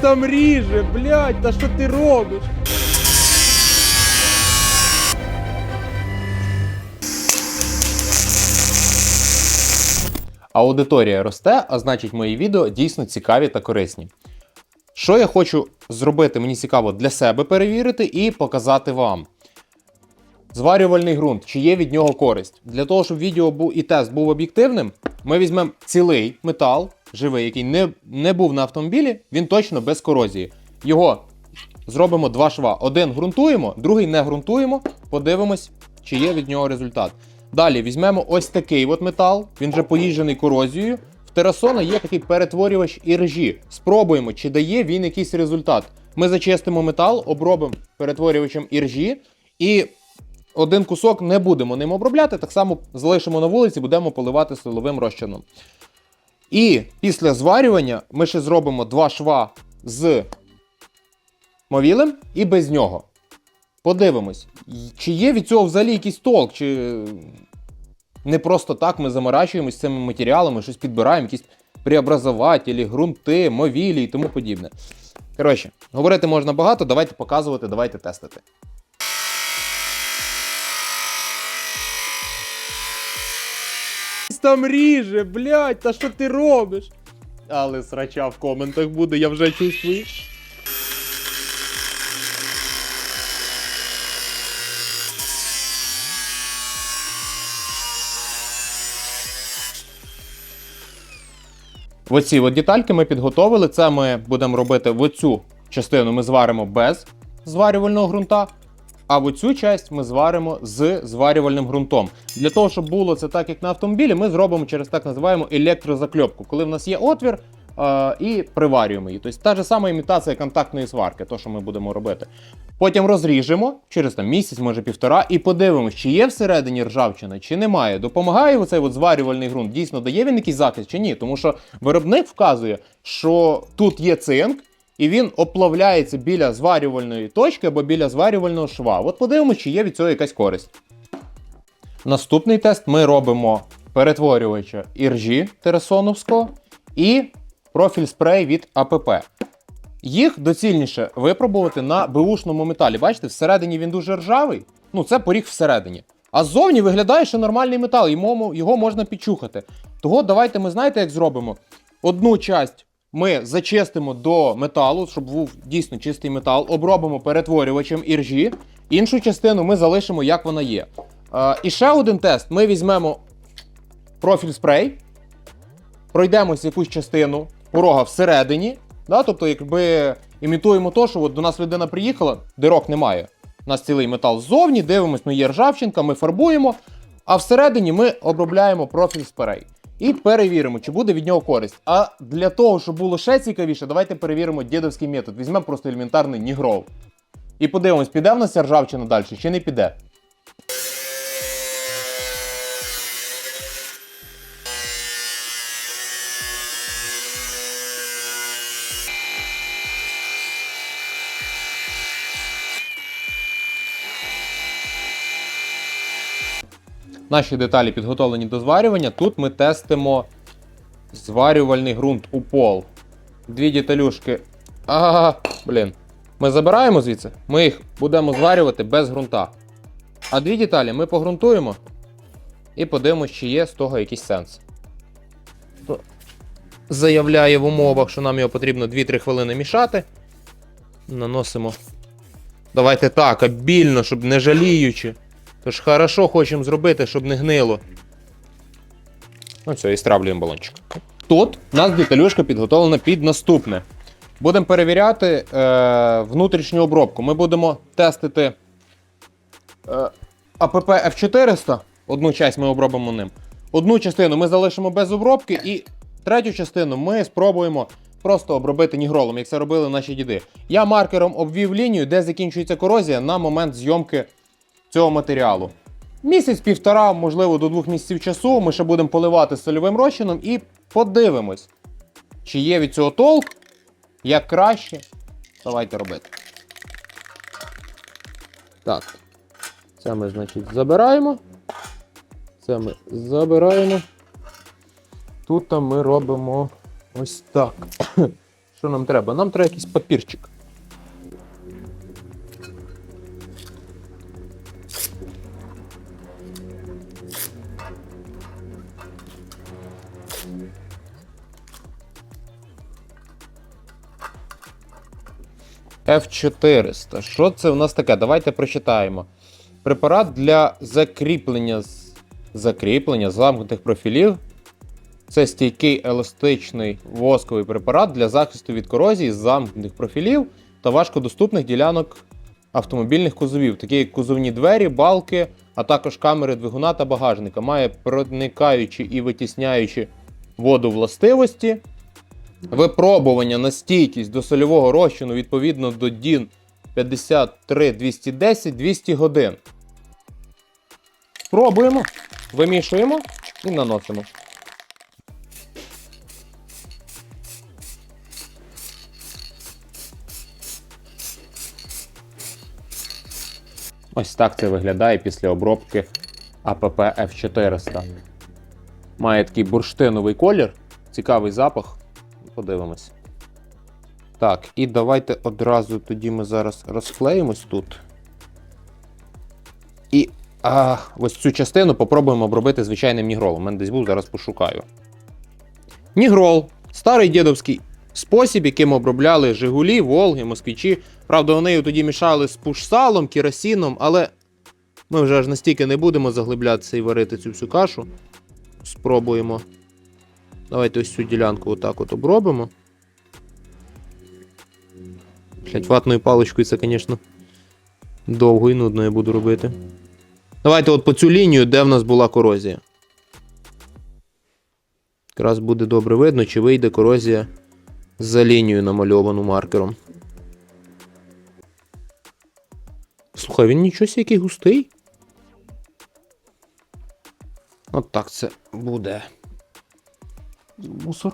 там ріже, блядь, та що ти робиш? Аудиторія росте, а значить, мої відео дійсно цікаві та корисні. Що я хочу зробити, мені цікаво для себе перевірити і показати вам. Зварювальний ґрунт, чи є від нього користь. Для того, щоб відео і тест був об'єктивним, ми візьмемо цілий метал, живий, який не, не був на автомобілі, він точно без корозії. Його зробимо два шва. Один ґрунтуємо, другий не ґрунтуємо, подивимось, чи є від нього результат. Далі візьмемо ось такий от метал, він вже поїжджений корозією. В терасона є такий перетворювач іржі. Спробуємо, чи дає він якийсь результат. Ми зачистимо метал, обробимо перетворювачем іржі і один кусок не будемо ним обробляти, так само залишимо на вулиці, будемо поливати силовим розчином. І після зварювання ми ще зробимо два шва з мовілем і без нього. Подивимось, чи є від цього взагалі якийсь толк, чи не просто так ми заморачуємось цими матеріалами, щось підбираємо, якісь преобразователі, ґрунти, мовілі і тому подібне. Коротше, говорити можна багато, давайте показувати, давайте тестити. Там ріже, блядь, та що ти робиш? Але срача в коментах буде, я вже чувствую. Оці от детальки ми підготовили. Це ми будемо робити в оцю частину ми зваримо без зварювального ґрунта, а в оцю часть ми зваримо з зварювальним ґрунтом. Для того, щоб було це так, як на автомобілі, ми зробимо через так називаємо електрозакльопку, коли в нас є отвір і приварюємо її. Тобто та ж сама імітація контактної сварки, то, що ми будемо робити. Потім розріжемо через там, місяць, може півтора, і подивимось, чи є всередині ржавчина, чи немає. Допомагає оцей от зварювальний ґрунт, дійсно дає він якийсь захист чи ні. Тому що виробник вказує, що тут є цинк, і він оплавляється біля зварювальної точки або біля зварювального шва. От подивимось, чи є від цього якась користь. Наступний тест ми робимо перетворювача іржі терасоновського і профіль спрей від АПП. Їх доцільніше випробувати на беушному металі. Бачите, всередині він дуже ржавий. Ну, це поріг всередині. А ззовні виглядає, що нормальний метал, йому, його можна підчухати. Того давайте ми знаєте, як зробимо. Одну часть ми зачистимо до металу, щоб був дійсно чистий метал, обробимо перетворювачем іржі. Іншу частину ми залишимо, як вона є. Е, і ще один тест: ми візьмемо профіль спрей, пройдемось якусь частину порога всередині. Да? Тобто, якби імітуємо то, що от до нас людина приїхала, дирок немає. У нас цілий метал ззовні, дивимось, ну є ржавчинка, ми фарбуємо, а всередині ми обробляємо профіль спрей. І перевіримо, чи буде від нього користь. А для того, щоб було ще цікавіше, давайте перевіримо дідовський метод. Візьмемо просто елементарний нігров. І подивимось, піде в нас ржавчина далі, чи не піде. Наші деталі підготовлені до зварювання. Тут ми тестимо зварювальний ґрунт у пол. Дві деталюшки. А, блін. Ми забираємо звідси, ми їх будемо зварювати без ґрунта. А дві деталі ми погрунтуємо і подивимось, чи є з того якийсь сенс. Заявляє в умовах, що нам його потрібно 2-3 хвилини мішати. Наносимо. Давайте так, обільно, щоб не жаліючи. Тож хорошо хочемо зробити, щоб не гнило. Ну все, і стравлюємо балончик. Тут у нас деталюшка підготовлена під наступне. Будемо перевіряти е, внутрішню обробку. Ми будемо тестити е, АПП F400. Одну часть ми обробимо ним. Одну частину ми залишимо без обробки, і третю частину ми спробуємо просто обробити нігролом, як це робили наші діди. Я маркером обвів лінію, де закінчується корозія на момент зйомки цього матеріалу. Місяць-півтора, можливо, до двох місяців часу. Ми ще будемо поливати сольовим розчином і подивимось, чи є від цього толк, як краще. Давайте робити. Так. Це ми, значить, забираємо. Це ми забираємо. Тут ми робимо ось так. Що нам треба? Нам треба якийсь папірчик. F400. Що це у нас таке? Давайте прочитаємо. Препарат для закріплення, закріплення замкнутих профілів. Це стійкий еластичний восковий препарат для захисту від корозії замкнутих профілів та важкодоступних ділянок автомобільних кузовів, такі як кузовні двері, балки, а також камери двигуна та багажника. Має проникаючі і витісняючі воду властивості. Випробування на стійкість до сольового розчину відповідно до DIN 53 210 200 годин. Пробуємо, вимішуємо і наносимо. Ось так це виглядає після обробки АПП F400. Має такий бурштиновий колір, цікавий запах. Подивимось. Так, і давайте одразу тоді ми зараз розклеїмось тут. І а, ось цю частину попробуємо обробити звичайним нігролом. У мене десь був, зараз пошукаю. Нігрол. Старий дідовський спосіб, яким обробляли Жигулі, Волги, Москвичі. Правда, вони його тоді мішали з пушсалом, керосином, але ми вже аж настільки не будемо заглиблятися і варити цю всю кашу. Спробуємо. Давайте ось цю ділянку отак от обробимо. Блять, ватною паличкою це, звісно, довго і нудно я буду робити. Давайте от по цю лінію, де в нас була корозія. Якраз буде добре видно, чи вийде корозія за лінією намальовану маркером. Слухай, він нічого який густий. От так це буде. Мусор.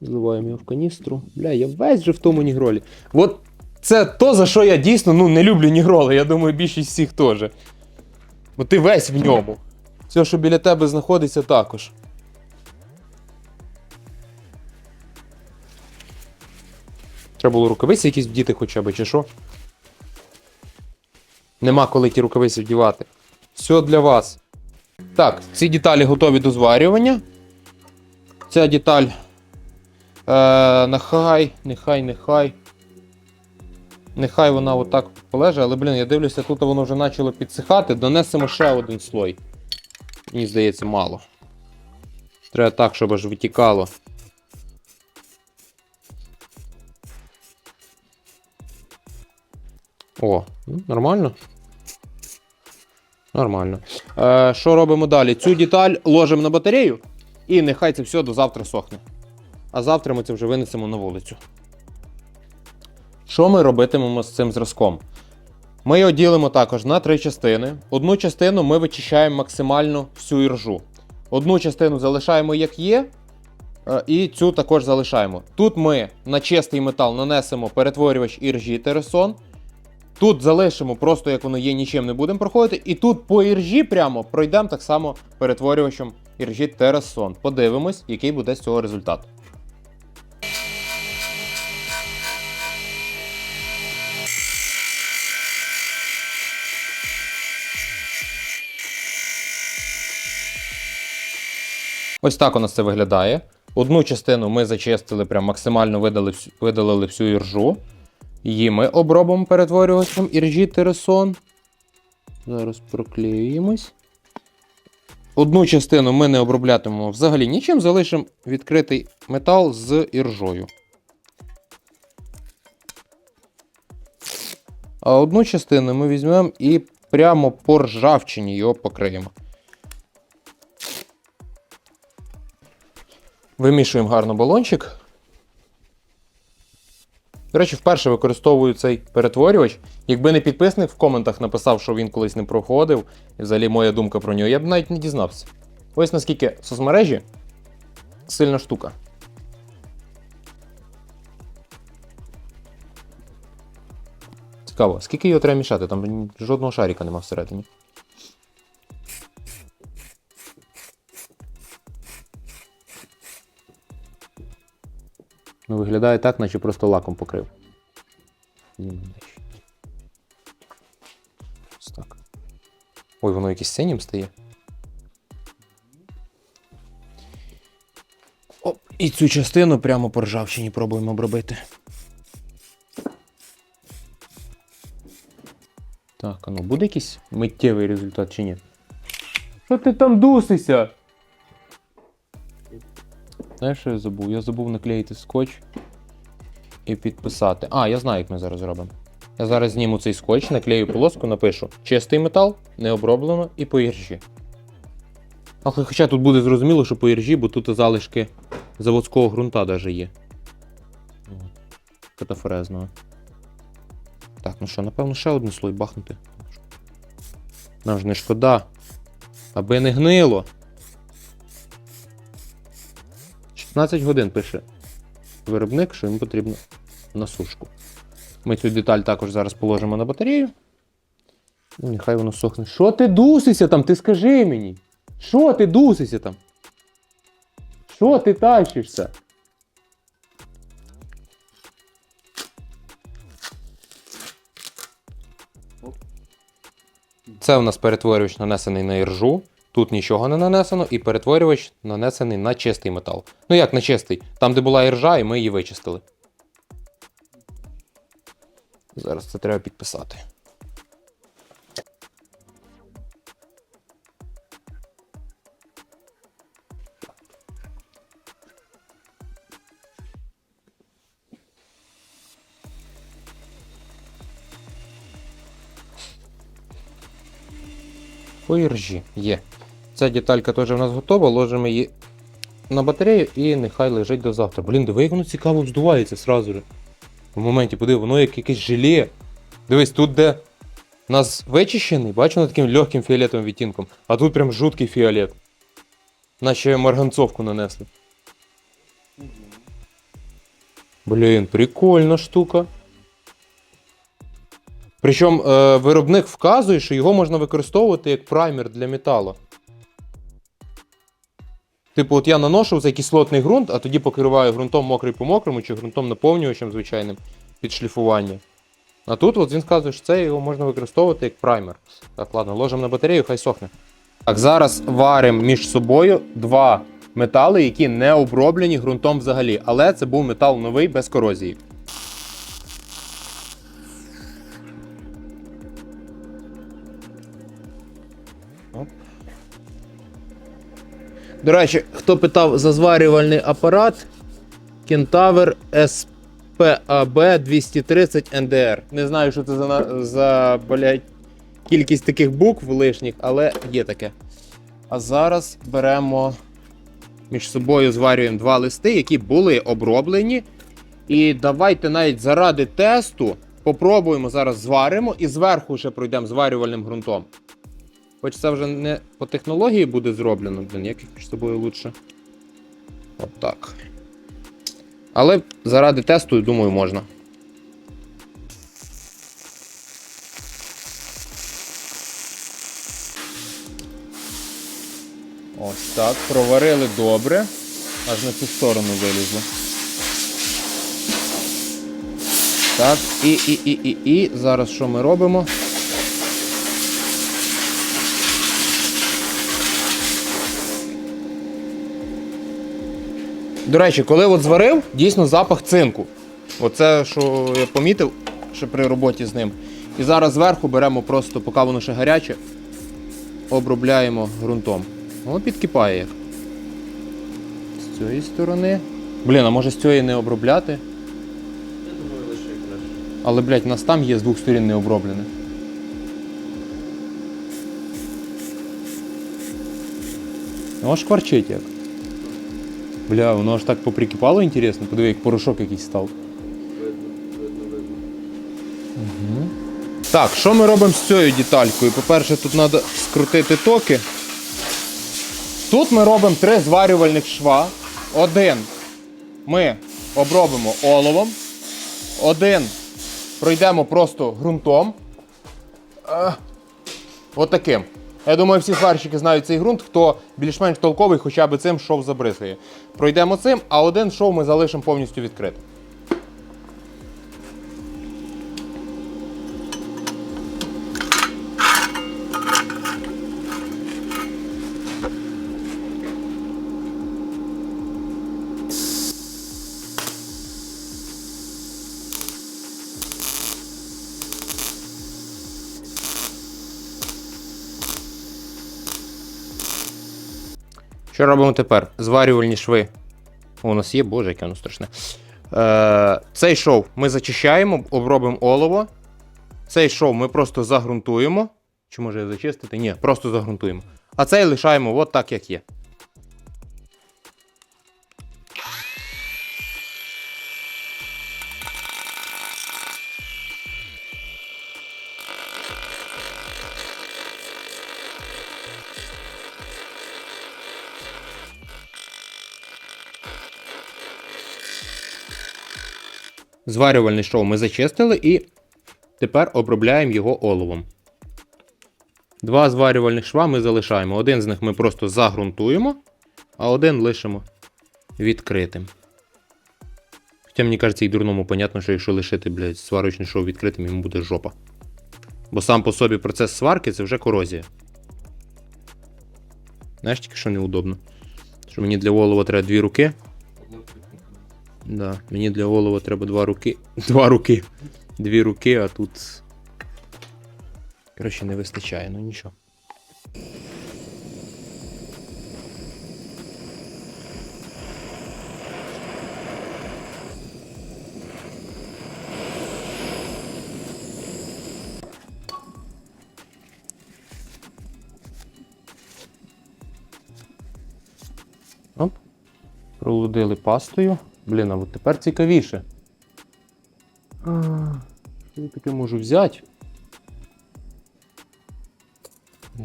Зливаємо його в каністру. Бля, я весь же в тому нігролі. От це то, за що я дійсно ну, не люблю нігроли. Я думаю, більшість всіх теж. Бо ти весь в ньому. Все, що біля тебе знаходиться, також. Треба було рукавиці якісь вдіти хоча б, чи що? Нема коли ті рукавиці вдівати. Все для вас. Так, ці деталі готові до зварювання. Ця деталь. Е, нехай, нехай, нехай. Нехай вона отак полеже, але, блін, я дивлюся, тут воно вже почало підсихати. Донесемо ще один слой. Мені здається, мало. Треба так, щоб аж витікало. О, ну, нормально. Нормально. Е, що робимо далі? Цю деталь ложимо на батарею, і нехай це все до завтра сохне. А завтра ми це вже винесемо на вулицю. Що ми робитимемо з цим зразком? Ми його ділимо також на три частини. Одну частину ми вичищаємо максимально всю іржу. Одну частину залишаємо як є, е, і цю також залишаємо. Тут ми на чистий метал нанесемо перетворювач іржі Тересон. Тут залишимо просто як воно є, нічим не будемо проходити. І тут по іржі прямо пройдемо так само перетворювачем іржі Тересон. Подивимось, який буде з цього результат. Ось так у нас це виглядає. Одну частину ми зачистили, прям максимально видали, видалили всю іржу. Її ми обробимо перетворювачем іржі Тересон. Зараз проклеюємось. Одну частину ми не оброблятимемо взагалі нічим, залишимо відкритий метал з іржою. А одну частину ми візьмемо і прямо по ржавчині його покриємо. Вимішуємо гарно балончик. До речі, вперше використовую цей перетворювач. Якби не підписник в коментах написав, що він колись не проходив, і взагалі моя думка про нього, я б навіть не дізнався. Ось наскільки соцмережі сильна штука. Цікаво, скільки його треба мішати? Там жодного шарика нема всередині. Виглядає так, наче просто лаком покрив. Ось так. Ой, воно якесь синім стає. Оп, і цю частину прямо по ржавчині пробуємо обробити. Так, а ну буде якийсь миттєвий результат чи ні? Що ти там дусишся? Знаєш, що я забув? Я забув наклеїти скотч і підписати. А, я знаю, як ми зараз зробимо. Я зараз зніму цей скотч, наклею полоску, напишу чистий метал, не оброблено і по іржі. А Хоча тут буде зрозуміло, що по іржі, бо тут залишки заводського ґрунта даже є. Катафорезного. Так, ну що, напевно, ще один слой бахнути. Нам ж не шкода. Аби не гнило. 16 годин пише виробник, що йому потрібно на сушку. Ми цю деталь також зараз положимо на батарею. І нехай воно сохне. Що ти дусишся там? Ти скажи мені. Що ти дусишся там? Що ти тащишся? Це у нас перетворювач нанесений на іржу. Тут нічого не нанесено, і перетворювач нанесений на чистий метал. Ну як на чистий? Там, де була іржа, і ми її вичистили. Зараз це треба підписати. По іржі є. Ця деталька теж в нас готова, ложимо її на батарею і нехай лежить до завтра. Блін, диви, як воно цікаво вздувається сразу же. В моменті подиви, воно як якесь желе. Дивись, тут де у нас вичищений, бачу, таким легким фіолетовим відтінком, а тут прям жуткий фіолет. Наче марганцовку нанесли. Блін, прикольна штука. Причому е, виробник вказує, що його можна використовувати як праймер для металу. Типу, от я наношу цей кислотний ґрунт, а тоді покриваю ґрунтом мокрий по мокрому чи ґрунтом наповнювачем звичайним під шліфування. А тут от він сказує, що це його можна використовувати як праймер. Так, ладно, ложимо на батарею, хай сохне. Так, зараз варимо між собою два метали, які не оброблені ґрунтом взагалі. Але це був метал новий без корозії. До речі, хто питав за зварювальний апарат Кентавр SPAB 230 NDR. Не знаю, що це за, за блядь, кількість таких букв лишніх, але є таке. А зараз беремо між собою зварюємо два листи, які були оброблені. І давайте навіть заради тесту попробуємо зараз зваримо і зверху ще пройдемо зварювальним ґрунтом. Хоч це вже не по технології буде зроблено, блін, як між собою лучше. Отак. Але заради тесту, думаю, можна. Ось так. Проварили добре. Аж на цю сторону вилізло. Так, і, і, і, і, і. Зараз що ми робимо? До речі, коли от зварив, дійсно запах цинку. Оце, що я помітив ще при роботі з ним. І зараз зверху беремо просто, поки воно ще гаряче, обробляємо ґрунтом. Воно підкипає як. З цієї сторони. Блін, а може з цієї не обробляти? Я думаю, лише краще. Але, блядь, у нас там є з двох сторін не оброблене. Воно ж кварчить як. Бля, воно аж так поприкипало, інтересно. Подиви, як порошок якийсь став. Видно. Так, що ми робимо з цією деталькою? По-перше, тут треба скрутити токи. Тут ми робимо три зварювальних шва. Один ми обробимо оловом. Один пройдемо просто ґрунтом. Е, Отаким. Я думаю, всі сварщики знають цей ґрунт, хто більш-менш толковий, хоча б цим шов забризгає. Пройдемо цим, а один шов ми залишимо повністю відкритим. Що робимо тепер? Зварювальні шви. О, у нас є, боже, яке воно страшне. Е, цей шов ми зачищаємо, обробимо олово. Цей шов ми просто загрунтуємо. Чи може зачистити? Ні, просто загрунтуємо. А цей лишаємо от так, як є. Зварювальний шов ми зачистили і тепер обробляємо його оловом. Два зварювальних шва ми залишаємо. Один з них ми просто загрунтуємо, а один лишимо відкритим. Хоча мені кажеться, і дурному понятно, що якщо лишити, блядь, сварочний шов відкритим, йому буде жопа. Бо сам по собі процес сварки це вже корозія. Знаєш, тільки що неудобно. Що мені для олова треба дві руки. Да, мені для олова треба два руки. Два руки. Дві руки, а тут. Коротше, не вистачає, ну нічого. Оп. Пролудили пастою. Блін, а от тепер цікавіше. Що я таке можу взяти?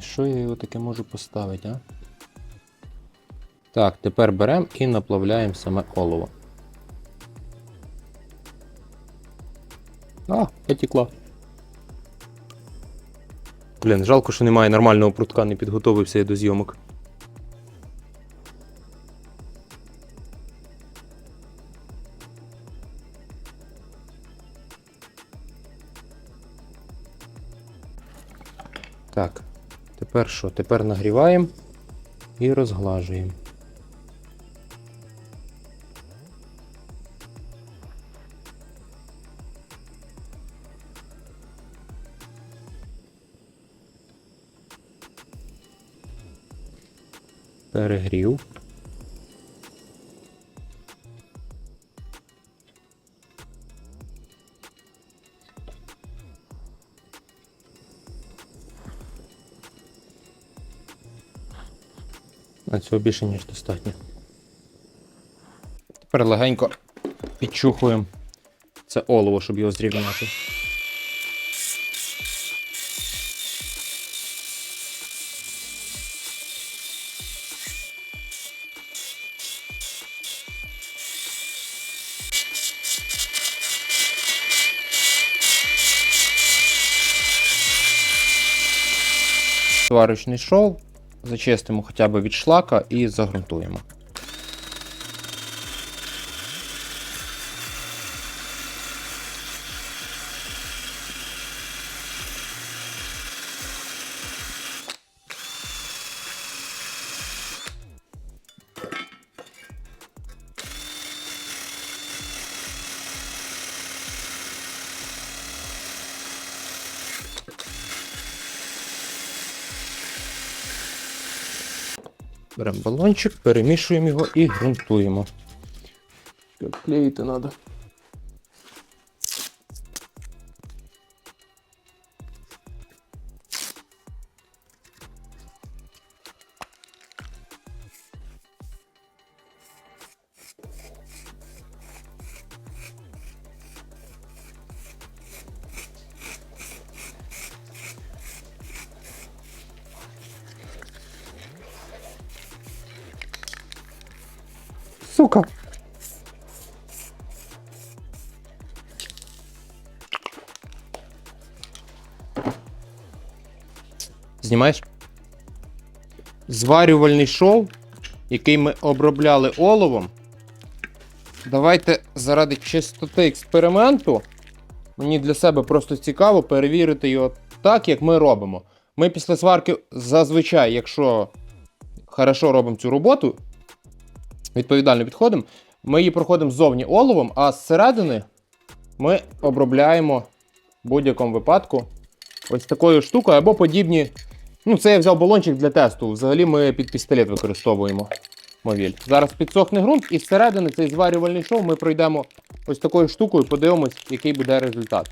Що я його таке можу поставити, а? Так, тепер беремо і наплавляємо саме олово. А, потекла. Блін, жалко, що немає нормального прутка, не підготовився я до зйомок. Так, тепер що? Тепер нагріваємо і розглажуємо. Перегрів. А цього більше, ніж достатньо. Тепер легенько підчухуємо це олово, щоб його зрівняти. Сварочний шов зачистимо хоча б від шлака і загрунтуємо. Беремо балончик, перемішуємо його і ґрунтуємо. Клеїти треба. Сука. Знімаєш? Зварювальний шов, який ми обробляли оловом. Давайте заради чистоти експерименту. Мені для себе просто цікаво перевірити його так, як ми робимо. Ми після сварки зазвичай, якщо хорошо робимо цю роботу, відповідально підходимо, ми її проходимо ззовні оловом, а зсередини ми обробляємо в будь-якому випадку ось такою штукою або подібні Ну, це я взяв балончик для тесту. Взагалі ми під пістолет використовуємо мовіль. Зараз підсохне ґрунт, і зсередини цей зварювальний шов ми пройдемо ось такою штукою, подивимось, який буде результат.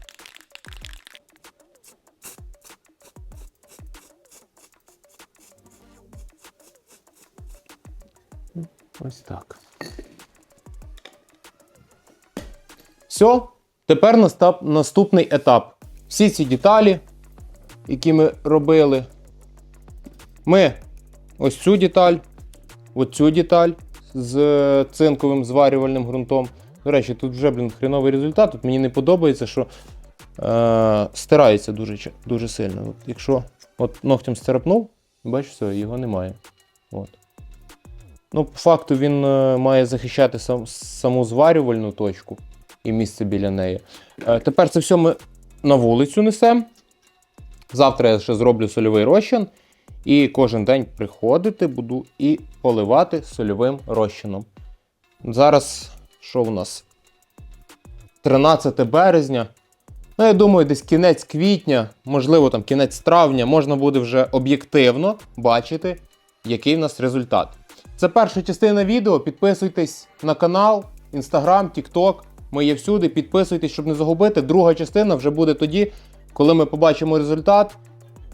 Ось так. Все, тепер настап, наступний етап. Всі ці деталі, які ми робили, ми ось цю деталь, оцю деталь з е, цинковим зварювальним ґрунтом. До речі, тут вже, блін, хреновий результат. Тут мені не подобається, що е, стирається дуже, дуже сильно. От, якщо от ногтем сцарапнув, бачиш, все, його немає. От. Ну, по факту він е, має захищати сам, саму зварювальну точку і місце біля неї. Е, тепер це все ми на вулицю несемо. Завтра я ще зроблю сольовий розчин. І кожен день приходити буду і поливати сольовим розчином. Зараз що у нас? 13 березня. Ну, я думаю, десь кінець квітня, можливо, там кінець травня, можна буде вже об'єктивно бачити, який в нас результат. Це перша частина відео. Підписуйтесь на канал, Instagram, TikTok. Ми є всюди. Підписуйтесь, щоб не загубити. Друга частина вже буде тоді, коли ми побачимо результат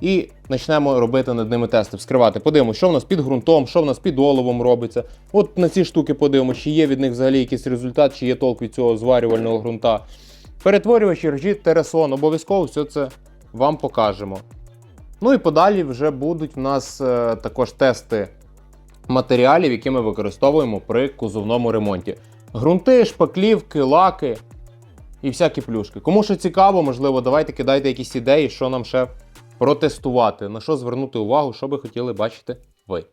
і почнемо робити над ними тести, вскривати. Подивимося, що в нас під ґрунтом, що в нас під оловом робиться. От на ці штуки подивимося, чи є від них взагалі якийсь результат, чи є толк від цього зварювального ґрунта. Перетворювачі ржі Тересон. Обов'язково все це вам покажемо. Ну і подалі вже будуть в нас е, також тести матеріалів, які ми використовуємо при кузовному ремонті. Грунти, шпаклівки, лаки і всякі плюшки. Кому що цікаво, можливо, давайте кидайте якісь ідеї, що нам ще протестувати, на що звернути увагу, що би хотіли бачити ви.